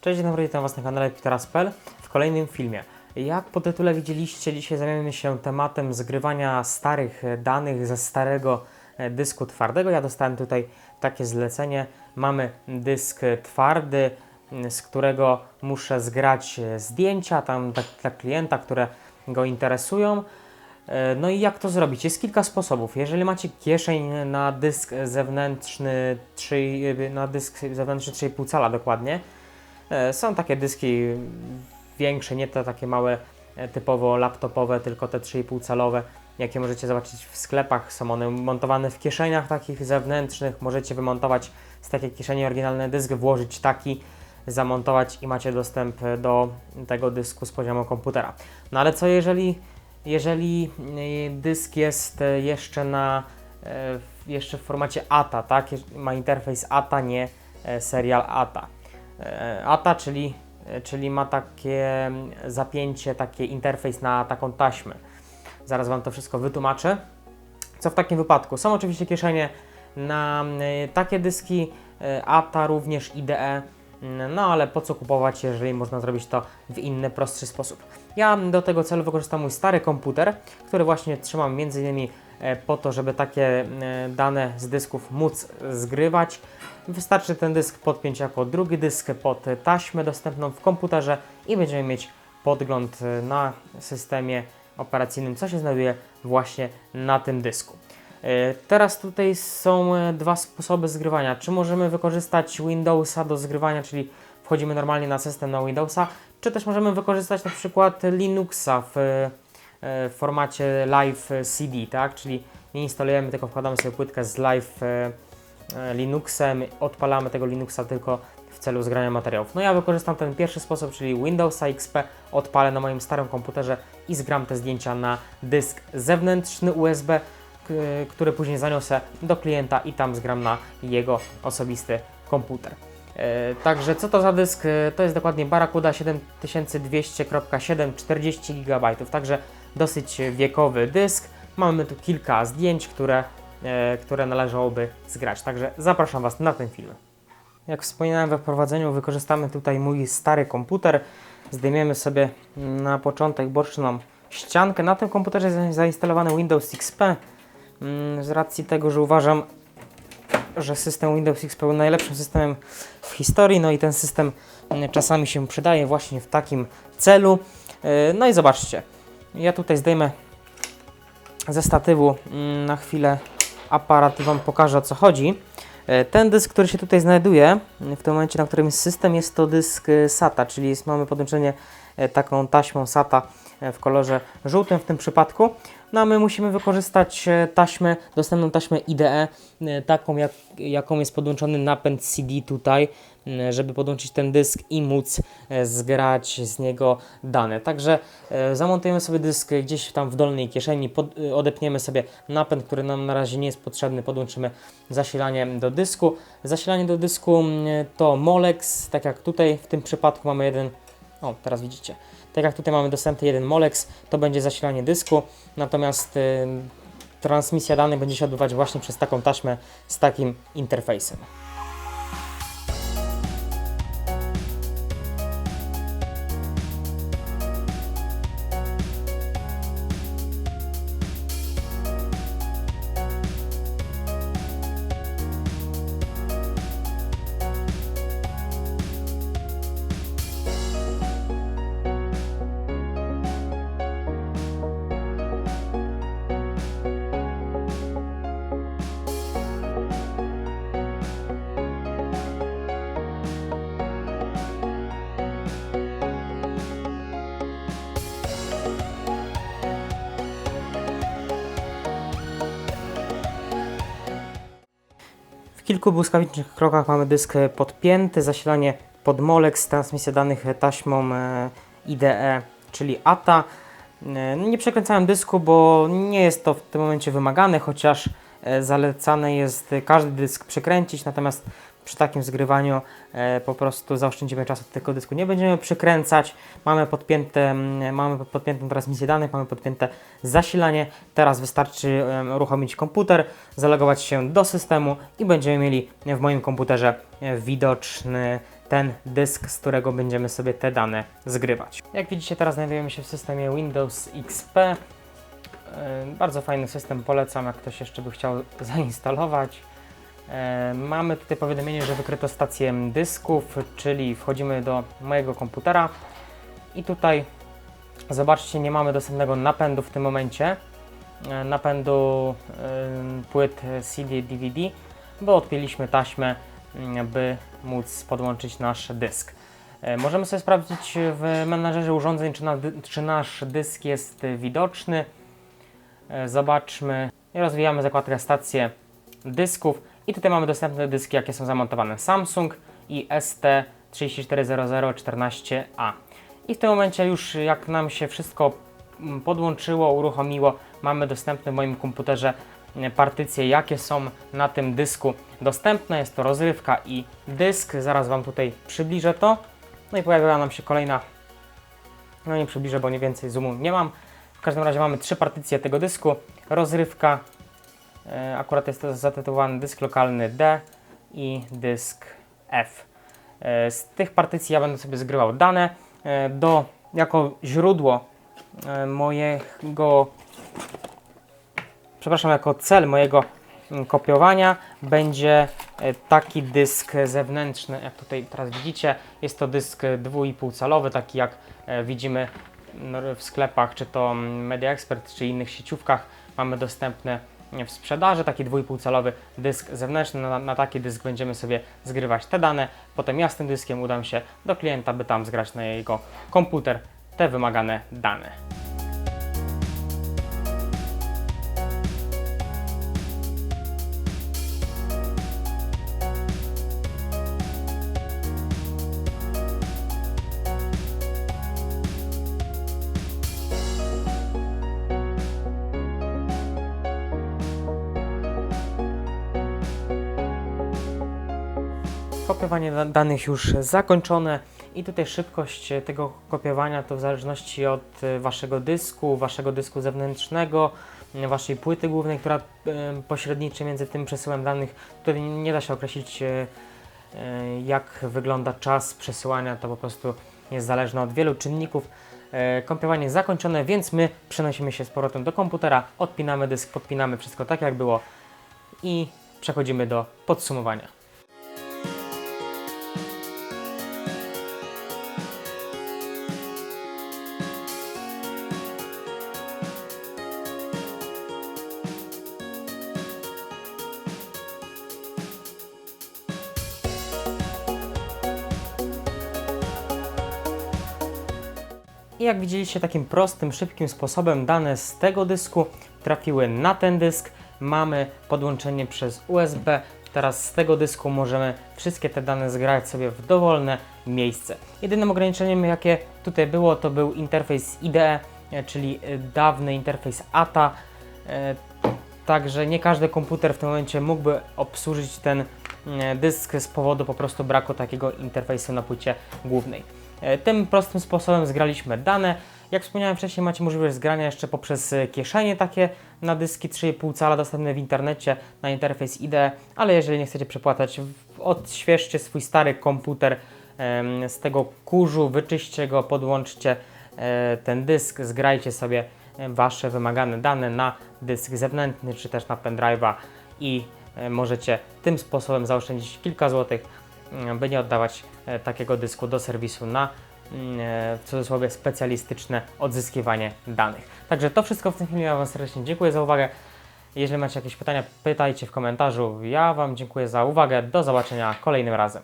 Cześć, dzień dobry, witam Was na kanale Piteras.pl w kolejnym filmie. Jak po tytule widzieliście, dzisiaj zajmiemy się tematem zgrywania starych danych ze starego e, dysku twardego. Ja dostałem tutaj takie zlecenie. Mamy dysk twardy, z którego muszę zgrać e, zdjęcia tam dla, dla klienta, które go interesują. E, No i jak to zrobić? Jest kilka sposobów. Jeżeli macie kieszeń na dysk zewnętrzny 3, na dysk zewnętrzny 3,5 cala dokładnie, są takie dyski większe, nie te takie małe e, typowo laptopowe, tylko te 3,5 calowe, jakie możecie zobaczyć w sklepach. Są one montowane w kieszeniach takich zewnętrznych. Możecie wymontować z takiej kieszeni oryginalny dysk, włożyć taki, zamontować i macie dostęp do tego dysku z poziomu komputera. No ale co jeżeli jeżeli y, dysk jest jeszcze na e, jeszcze w formacie ATA, tak? Ma interfejs ATA, nie e, serial ATA. E, ATA, czyli, e, czyli ma takie mm, zapięcie, taki interfejs na taką taśmę. Zaraz Wam to wszystko wytłumaczę. Co w takim wypadku? Są oczywiście kieszenie na y, takie dyski, ATA również IDE, mm, no ale po co kupować, jeżeli można zrobić to w inny, prostszy sposób. Ja do tego celu wykorzystam mój stary komputer, który właśnie trzymam między innymi e, po to, żeby takie e, dane z dysków móc zgrywać. Wystarczy ten dysk podpiąć jako drugi dysk pod taśmę dostępną w komputerze i będziemy mieć podgląd e, na systemie operacyjnym, co się znajduje właśnie na tym dysku. E, Teraz tutaj są e, dwa sposoby zgrywania. Czy możemy wykorzystać Windowsa do zgrywania, czyli wchodzimy normalnie na system na Windowsa, czy też możemy wykorzystać na przykład Linuxa w, e, w formacie Live CD, tak? Czyli nie instalujemy, tylko wkładamy sobie płytkę z Live e, e, Linuxem, odpalamy tego Linuxa tylko w celu zgrania materiałów. No ja wykorzystam ten pierwszy sposób, czyli Windowsa XP, odpalę na moim starym komputerze i zgram te zdjęcia na dysk zewnętrzny USB, który później zaniosę do klienta i tam zgram na jego osobisty komputer. E, Także co to za dysk? E, To jest dokładnie Barracuda 7200.7 40 GB. Także dosyć wiekowy dysk. Mamy tu kilka zdjęć, które, e, które należałoby zgrać. Także zapraszam Was na ten film. Jak wspominałem we wprowadzeniu, wykorzystamy tutaj mój stary komputer. Zdejmiemy sobie na początek boczną ściankę. Na tym komputerze jest zainstalowany Windows XP. Mm, Z racji tego, że uważam, że system Windows XP był najlepszym systemem w historii, no i ten system czasami się przydaje właśnie w takim celu. Yy, No i zobaczcie, ja tutaj zdejmę ze statywu mm, na chwilę aparat i Wam pokażę o co chodzi. E, Ten dysk, który się tutaj znajduje, m, w tym momencie, na którym jest system, jest to dysk e, SATA, czyli jest, mamy podłączenie e, taką taśmą SATA w kolorze żółtym w tym przypadku. No a my musimy wykorzystać e, taśmę, dostępną taśmę IDE, e, taką jak, jaką jest podłączony napęd CD tutaj, żeby podłączyć ten dysk i móc e, zgrać z niego dane. Także zamontujemy sobie dysk gdzieś tam w dolnej kieszeni, pod, odepniemy sobie napęd, który nam na razie nie jest potrzebny, podłączymy zasilanie do dysku. Zasilanie do dysku to Molex, tak jak tutaj w tym przypadku mamy jeden, o teraz widzicie, tak jak tutaj mamy dostępny jeden Molex, to będzie zasilanie dysku, natomiast y, transmisja danych będzie się odbywać właśnie przez taką taśmę z takim interfejsem. Kilku błyskawicznych krokach mamy dysk e, podpięty, zasilanie pod Molex, transmisja danych e, taśmą e, IDE, czyli ATA. E, Nie przekręcałem dysku, bo nie jest to w tym momencie wymagane, chociaż e, zalecane jest e, każdy dysk przekręcić, natomiast przy takim zgrywaniu e, po prostu zaoszczędzimy czasu, tego dysku nie będziemy przykręcać. Mamy, podpięte, mm, mamy podpiętą transmisję danych, mamy podpięte zasilanie. Teraz wystarczy uruchomić komputer, zalogować się do systemu i będziemy mieli w moim komputerze e, widoczny ten dysk, z którego będziemy sobie te dane zgrywać. Jak widzicie, teraz znajdujemy się w systemie Windows XP. E, Bardzo fajny system, polecam, jak ktoś jeszcze by chciał zainstalować. E, Mamy tutaj powiadomienie, że wykryto stację dysków, czyli wchodzimy do mojego komputera i tutaj zobaczcie, nie mamy dostępnego napędu w tym momencie, e, napędu e, płyt CD, DVD, bo odpięliśmy taśmę, m, by móc podłączyć nasz dysk. Możemy sobie sprawdzić w menadżerze urządzeń, czy, na, czy nasz dysk jest widoczny. Zobaczmy i rozwijamy zakładkę stację dysków i tutaj mamy dostępne dyski, jakie są zamontowane Samsung i ST340014A. I w tym momencie już jak nam się wszystko mm, podłączyło, uruchomiło, mamy dostępne w moim komputerze mm, partycje, jakie są na tym dysku dostępne. Jest to rozrywka i dysk. Zaraz Wam tutaj przybliżę to. No i pojawiła nam się kolejna, no nie przybliżę, bo nie więcej zoomu nie mam. W każdym razie mamy trzy partycje tego dysku. Rozrywka, akurat jest to zatytułowany dysk lokalny D i dysk F. E, Z tych partycji ja będę sobie zgrywał dane e, do, jako źródło e, mojego, przepraszam, jako cel mojego mm, kopiowania będzie e, taki dysk zewnętrzny, jak tutaj teraz widzicie. Jest to dysk 2,5 calowy, taki jak e, widzimy no, w sklepach, czy to mm, Media Expert, czy innych sieciówkach. Mamy dostępne w sprzedaży taki 2,5 calowy dysk zewnętrzny. Na, na taki dysk będziemy sobie zgrywać te dane. Potem ja z tym dyskiem udam się do klienta, by tam zgrać na jego komputer te wymagane dane. Kopiowanie da- danych już zakończone i tutaj szybkość e, tego kopiowania to w zależności od e, waszego dysku, waszego dysku zewnętrznego, waszej płyty głównej, która e, pośredniczy między tym przesyłem danych. Tutaj nie da się określić jak wygląda czas przesyłania, to po prostu jest zależne od wielu czynników. E, Kopiowanie zakończone, więc my przenosimy się z powrotem do komputera, odpinamy dysk, podpinamy wszystko tak jak było i przechodzimy do podsumowania. I jak widzieliście, takim prostym, szybkim sposobem dane z tego dysku trafiły na ten dysk. Mamy podłączenie przez USB. Teraz z tego dysku możemy wszystkie te dane zgrać sobie w dowolne miejsce. Jedynym ograniczeniem, jakie tutaj było, to był interfejs IDE, e, czyli e, dawny interfejs ATA. E, Także nie każdy komputer w tym momencie mógłby obsłużyć ten dysk z powodu po prostu braku takiego interfejsu na płycie głównej. E, Tym prostym sposobem zgraliśmy dane. Jak wspomniałem wcześniej, macie możliwość zgrania jeszcze poprzez e, kieszenie takie na dyski 3,5 cala dostępne w internecie na interfejs IDE, ale jeżeli nie chcecie przepłatać, odświeżcie swój stary komputer z tego kurzu, wyczyście go, podłączcie e, ten dysk, zgrajcie sobie Wasze wymagane dane na dysk zewnętrzny czy też na pendrive'a i możecie tym sposobem zaoszczędzić kilka złotych, by nie oddawać e, takiego dysku do serwisu na mm, e, w cudzysłowie specjalistyczne odzyskiwanie danych. Także to wszystko w tym filmie. Ja Wam serdecznie dziękuję za uwagę. Jeżeli macie jakieś pytania, pytajcie w komentarzu. Ja Wam dziękuję za uwagę. Do zobaczenia kolejnym razem.